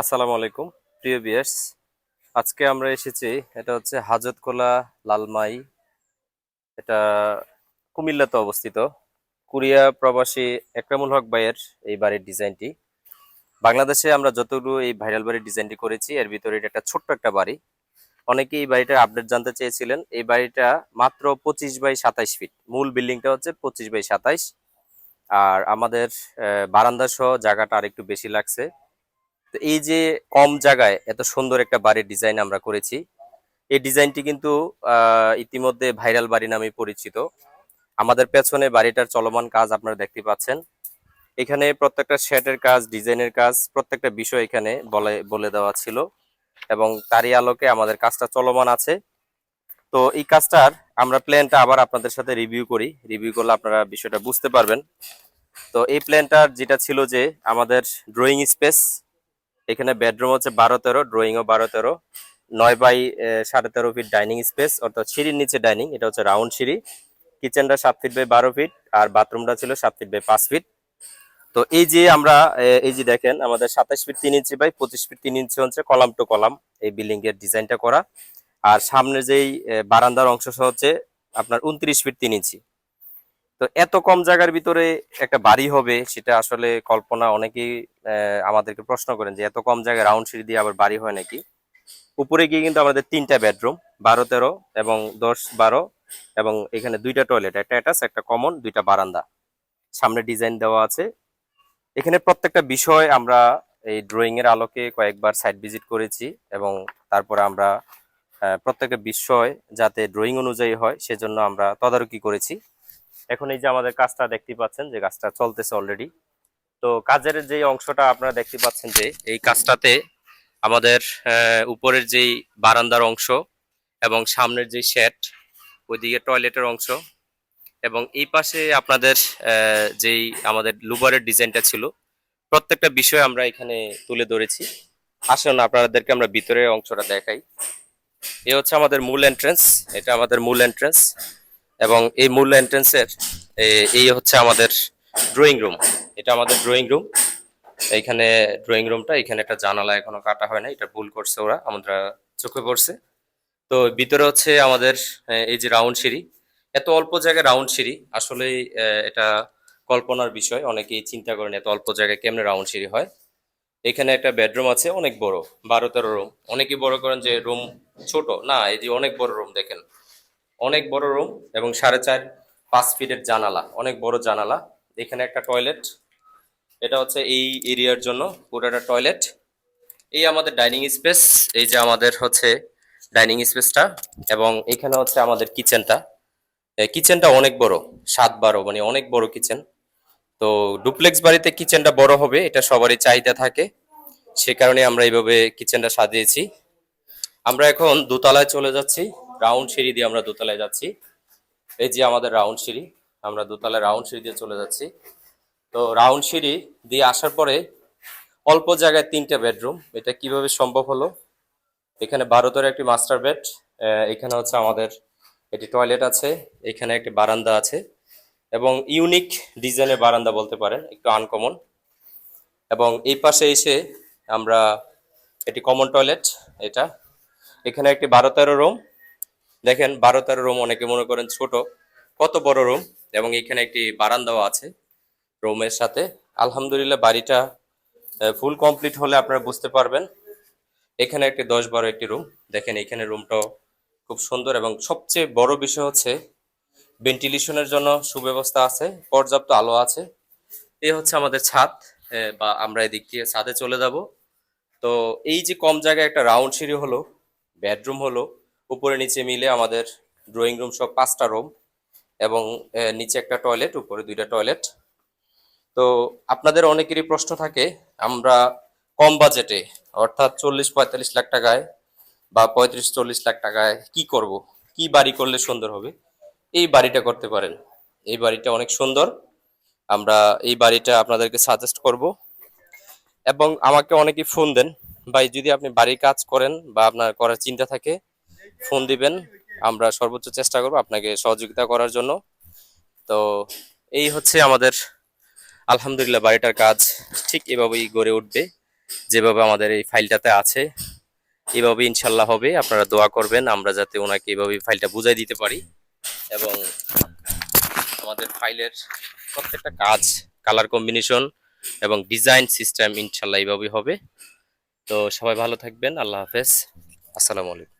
আসসালামু আলাইকুম, প্রিয় বিয়ার্স আজকে আমরা এসেছি, এটা হচ্ছে হাজতকোলা লালমাই। এটা কুমিল্লাতে অবস্থিত। কুরিয়া প্রবাসী একরামুল হক ভাইয়ের এই বাড়ির ডিজাইনটি। বাংলাদেশে আমরা যতগুলো এই ভাইরাল বাড়ির ডিজাইনটি করেছি, এর ভিতরে এটা একটা ছোট্ট একটা বাড়ি। অনেকে এই বাড়িটার আপডেট জানতে চেয়েছিলেন। এই বাড়িটা মাত্র পঁচিশ বাই সাতাইশ ফিট। মূল বিল্ডিংটা হচ্ছে পঁচিশ বাই সাতাইশ। আর আমাদের বারান্দা সহ জায়গাটা আরেকটু বেশি লাগছে। তো এই যে কম জায়গায় এত সুন্দর একটা বাড়ির ডিজাইন আমরা করেছি, এই ডিজাইনটি কিন্তু ইতিমধ্যে ভাইরাল বাড়ি নামে পরিচিত। আমাদের পেছনে বাড়িটার চলমান কাজ আপনারা দেখতে পাচ্ছেন। এখানে প্রত্যেকটা শেডের কাজ, ডিজাইনের কাজ, প্রত্যেকটা বিষয় এখানে বলে বলে দেওয়া ছিল এবং তারই আলোকে আমাদের কাজটা চলমান আছে। তো এই কাজটার আমরা প্ল্যানটা আবার আপনাদের সাথে রিভিউ করি। রিভিউ করলে আপনারা বিষয়টা বুঝতে পারবেন। তো এই প্ল্যানটার যেটা ছিল যে আমাদের ড্রয়িং স্পেস এখানে বেডরুম হচ্ছে বারো তেরো ড্রয়িংও বারো তেরো, নয় বাই সাড়ে তেরো ফিট ডাইনিং স্পেস অর্থাৎ সিঁড়ির নিচে ডাইনিং এটা হচ্ছে রাউন্ড সিঁড়ি। কিচেনটা সাত ফিট বাই বারো ফিট আর বাথরুমটা ছিল সাত ফিট বাই পাঁচ ফিট তো এই যে আমরা এই যে দেখেন, আমাদের সাতাশ ফিট তিন ইঞ্চি বাই পঁচিশ ফিট তিন ইঞ্চি হচ্ছে কলাম টু কলাম, এই বিল্ডিং এর ডিজাইনটা করা। আর সামনে যেই বারান্দার অংশ হচ্ছে আপনার উনত্রিশ ফিট তিন ইঞ্চি তো এত কম জায়গার ভিতরে একটা বাড়ি হবে, সেটা আসলে কল্পনা অনেকেই আমাদেরকে প্রশ্ন করেন যে এত কম জায়গায় রাউন্ড সিঁড়ি দিয়ে আবার বাড়ি হয় নাকি? উপরে গিয়ে কিন্তু আমাদের তিনটা বেডরুম বারো তেরো এবং দশ বারো এবং এখানে দুইটা টয়লেট একটা অ্যাটাচ একটা কমন দুইটা বারান্দা। সামনে ডিজাইন দেওয়া আছে। এখানে প্রত্যেকটা বিষয় আমরা এই ড্রয়িং এর আলোকে কয়েকবার সাইট ভিজিট করেছি এবং তারপরে আমরা প্রত্যেকটা বিষয় যাতে ড্রয়িং অনুযায়ী হয়, সেজন্য আমরা তদারকি করেছি। এখন এই যে আমাদের কাজটা দেখতে পাচ্ছেন, যে কাজটা চলতেছে অলরেডি তো কাজের যে অংশটা আপনারা দেখতে পাচ্ছেন যে, এই কাজটাতে আমাদের উপরের যেই বারান্দার অংশ এবং সামনের যে শেড ওইদিকে টয়লেটের অংশ এবং এই পাশে আপনাদের যেই আমাদের লুবারের ডিজাইনটা ছিল, প্রত্যেকটা বিষয় আমরা এখানে তুলে ধরেছি। আসুন আপনাদেরকে আমরা ভিতরের অংশটা দেখাই। এ হচ্ছে আমাদের মূল এন্ট্রেন্স এটা আমাদের মূল এন্ট্রেন্স এবং এই মূল এন্ট্রেন্সের এই হচ্ছে আমাদের ড্রয়িং রুম এটা আমাদের ড্রয়িং রুম এইখানে ড্রয়িং রুমটা এখানে একটা জানালা এখনও কাটা হয় না এটা ভুল করছে ওরা, আমরা চোখে পড়ছে। তো ভিতরে হচ্ছে আমাদের এই যে রাউন্ড সিঁড়ি, এত অল্প জায়গায় রাউন্ড সিঁড়ি আসলে এটা কল্পনার বিষয়, অনেকেই চিন্তা করেন এত অল্প জায়গায় কেমনে রাউন্ড সিঁড়ি হয়। এখানে একটা বেডরুম আছে, অনেক বড়, বারো তেরো রুম অনেকেই বড় করেন যে রুম ছোট, না, এই যে অনেক বড় রুম দেখেন। অনেক বড় রুম এবং সাড়ে চার, পাঁচ ফিটের জানালা, অনেক বড় জানালা। এখানে একটা টয়লেট এটা হচ্ছে এই এরিয়ার জন্য পুরোটা টয়লেট এই আমাদের ডাইনিং স্পেস এই যে আমাদের হচ্ছে ডাইনিং স্পেসটা এবং এখানে হচ্ছে আমাদের কিচেনটা কিচেনটা অনেক বড়, সাত বারো মানে অনেক বড় কিচেন তো ডুপ্লেক্স বাড়িতে কিচেনটা বড় হবে, এটা সবারই চাহিদা থাকে। সে কারণে আমরা এইভাবে কিচেনটা সাজিয়েছি। আমরা এখন দোতলায় চলে যাচ্ছি। রাউন্ড সিঁড়ি দিয়ে আমরা দোতলায় যাচ্ছি। এই যে আমাদের রাউন্ড সিঁড়ি, আমরা দোতলায় রাউন্ড সিঁড়ি দিয়ে চলে যাচ্ছি। তো রাউন্ড সিঁড়ি দিয়ে আসার পরে অল্প জায়গায় তিনটা বেডরুম। এটা কীভাবে সম্ভব হলো? এখানে ভারতের একটি মাস্টার বেড এখানে হচ্ছে আমাদের একটি টয়লেট আছে, এখানে একটি বারান্দা আছে এবং ইউনিক ডিজাইনের বারান্দা বলতে পারেন, একটু আনকমন। এবং এই পাশে এসে আমরা এটি কমন টয়লেট, এটা। এখানে একটি বারো তেরো রুম দেখেন বারো তেরো রুম অনেকে মনে করেন ছোট। কত বড় রুম? এবং এখানে একটি বারান্দাও আছে রুমের সাথে। আলহামদুলিল্লাহ, বাড়িটা ফুল কমপ্লিট হলে আপনারা বুঝতে পারবেন। এখানে একটি দশ বারো একটি রুম। দেখেন এখানে রুমটাও খুব সুন্দর এবং সবচেয়ে বড় বিষয় হচ্ছে ভেন্টিলেশনের জন্য সুব্যবস্থা আছে, পর্যাপ্ত আলো আছে। এই হচ্ছে আমাদের ছাদ বা আমরা এদিক দিয়ে ছাদে চলে যাব। তো এই যে কম জায়গায় একটা রাউন্ড সিঁড়ি হলো, বেডরুম হলো উপরে নিচে মিলে আমাদের ড্রয়িং রুম সব পাঁচটা রুম এবং নিচে একটা টয়লেট উপরে দুইটা টয়লেট তো আপনাদের অনেকেরই প্রশ্ন থাকে, আমরা কম বাজেটে অর্থাৎ চল্লিশ পঁয়তাল্লিশ লাখ টাকায় বা পঁয়ত্রিশ চল্লিশ লাখ টাকায় কি করব? কি বাড়ি করলে সুন্দর হবে? এই বাড়িটা করতে পারেন। এই বাড়িটা অনেক সুন্দর। আমরা এই বাড়িটা আপনাদেরকে সাজেস্ট করব। এবং আমাকে অনেকেই ফোন দেন, ভাই, যদি আপনি বাড়ির কাজ করেন বা আপনার করার চিন্তা থাকে ফোন দিবেন। আমরা সর্বোচ্চ চেষ্টা করব আপনাকে সহযোগিতা করার জন্য। তো এই হচ্ছে আমাদের, আলহামদুলিল্লাহ বাড়িটার কাজ ঠিক এভাবেই গড়ে উঠবে। যেভাবে আমাদের এই ফাইলটাতে আছে এভাবে ইনশাল্লাহ হবে। আপনারা দোয়া করবেন, আমরা যাতে ওনাকে এভাবে ফাইলটা বুঝাই দিতে পারি। এবং আমাদের ফাইলের প্রত্যেকটা কাজ, কালার কম্বিনেশন এবং ডিজাইন সিস্টেম ইনশাল্লাহ এইভাবেই হবে। তো সবাই ভালো থাকবেন, আল্লাহ হাফেজ। আসসালামু আলাইকুম।